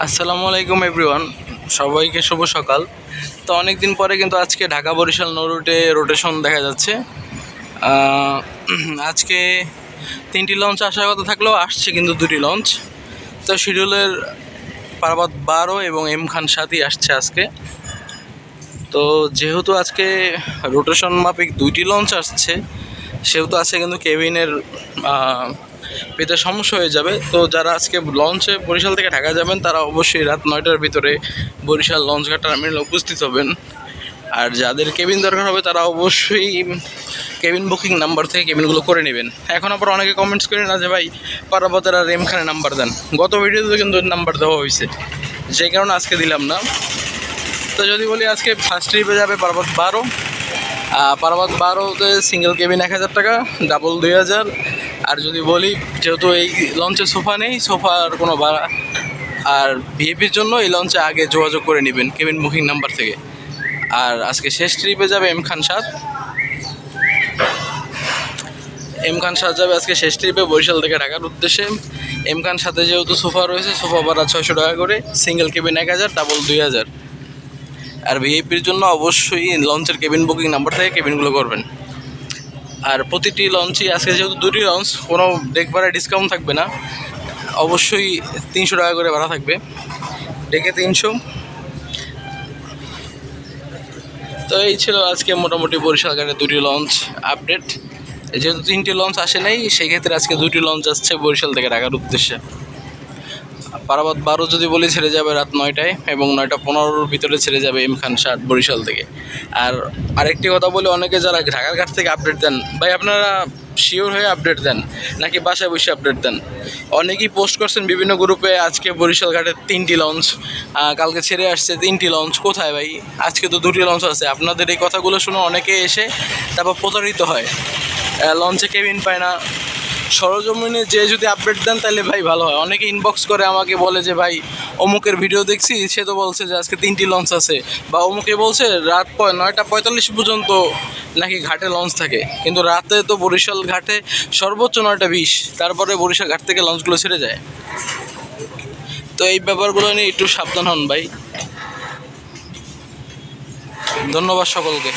আসসালামু আলাইকুম এভরিওয়ান সবাইকে শুভ সকাল। তো অনেক দিন পরে কিন্তু আজকে ঢাকা বরিশাল নৌ রুটে রোটেশন দেখা যাচ্ছে। আজকে তিনটি লঞ্চ আসার কথা থাকলেও আসছে কিন্তু দুটি লঞ্চ তো শিডিউলের পার্বত বারো এবং এম খান সাতই আসছে আজকে। তো যেহেতু আজকে রোটেশন মাফিক দুইটি লঞ্চ আসছে, সেহেতু আছে কিন্তু কেবিনের পেতে সমস্যা হয়ে যাবে। তো যারা আজকে লঞ্চে বরিশাল থেকে ঢাকা যাবেন, তারা অবশ্যই রাত নয়টার ভিতরে বরিশাল লঞ্চ ঘাট টার্মিনালে উপস্থিত হবেন। আর যাদের কেবিন দরকার হবে, তারা অবশ্যই কেবিন বুকিং নাম্বার থেকে কেবিনগুলো করে নেবেন। এখন আবার অনেকে কমেন্টস করে না যে, ভাই, পারাবতের আর এমখানে নাম্বার দেন। গত ভিডিওতে কিন্তু নাম্বার দেওয়া হয়েছে। যে কারণে আজকে দিলাম না। তো যদি বলি, আজকে ফার্স্ট ট্রিপে যাবে পার্বত বারো। পার্বত বারোতে সিঙ্গেল কেবিন এক হাজার টাকা ডাবল দুই হাজার। আর যদি বলি, যেহেতু এই লঞ্চে সোফা নেই, সোফার কোনো ভাড়া আর ভিএপির জন্য এই লঞ্চে আগে যোগাযোগ করে নেবেন, কেবিন বুকিং নাম্বার থেকে। আর আজকে শেষ ট্রিপে যাবে এম খান সাত এম খান সাত যাবে আজকে শেষ ট্রিপে বরিশাল থেকে ঢাকার উদ্দেশ্যে। এম খান সাথে যেহেতু সোফা রয়েছে, সোফা ভাড়া ছয়শো টাকা করে সিঙ্গেল কেবিন এক হাজার ডাবল দুই হাজার। আর ভিআইপির জন্য অবশ্যই লঞ্চের কেবিন বুকিং নাম্বার থেকে কেবিনগুলো করবেন। আর প্রতিটি লঞ্চই আজকে যেহেতু দুটি লঞ্চ, কোনো ডেক ভাড়ায় ডিসকাউন্ট থাকবে না। অবশ্যই তিনশো টাকা করে ভাড়া থাকবে। ডেকে তিনশো। তো এই ছিল আজকে মোটামুটি বরিশাল ঘাটে দুটি লঞ্চ আপডেট যেহেতু তিনটি লঞ্চ আসে নাই, সেই ক্ষেত্রে আজকে দুটি লঞ্চ আসছে বরিশাল থেকে ঢাকার উদ্দেশ্যে। পারাবাদ বারো যদি বলি, ছেড়ে যাবে রাত নয়টায় এবং নয়টা পনেরোর ভিতরে ছেড়ে যাবে এম খান ষাট বরিশাল থেকে। আর আরেকটি কথা বলে, অনেকে যারা ঢাকার ঘাট থেকে আপডেট দেন, ভাই আপনারা শিওর হয়ে আপডেট দেন, নাকি বাসায় বসে আপডেট দেন? অনেকেই পোস্ট করছেন বিভিন্ন গ্রুপে আজকে বরিশাল ঘাটের তিনটি লঞ্চ কালকে ছেড়ে আসছে তিনটি লঞ্চ কোথায় ভাই? আজকে তো দুটি লঞ্চ আছে, আপনাদের এই কথাগুলো শুনে অনেকে এসে তারপর প্রতারিত হয়। লঞ্চে কেবিন পায় না সরজমিনে যে যদি আপডেট দেন, তাহলে ভাই ভালো হয়। অনেকে ইনবক্স করে আমাকে বলে যে, ভাই, অমুকের ভিডিও দেখছি। সে তো বলছে যে, আজকে তিনটি লঞ্চ আছে। বা অমুকে বলছে, রাত নয়টা পঁয়তাল্লিশ পর্যন্ত নাকি ঘাটে লঞ্চ থাকে। কিন্তু রাতে তো বরিশাল ঘাটে সর্বোচ্চ নয়টা বিশ, তারপরে বরিশাল ঘাট থেকে লঞ্চগুলো ছেড়ে যায়। তো এই ব্যাপারগুলো নিয়ে একটু সাবধান হন ভাই। ধন্যবাদ সকলকে।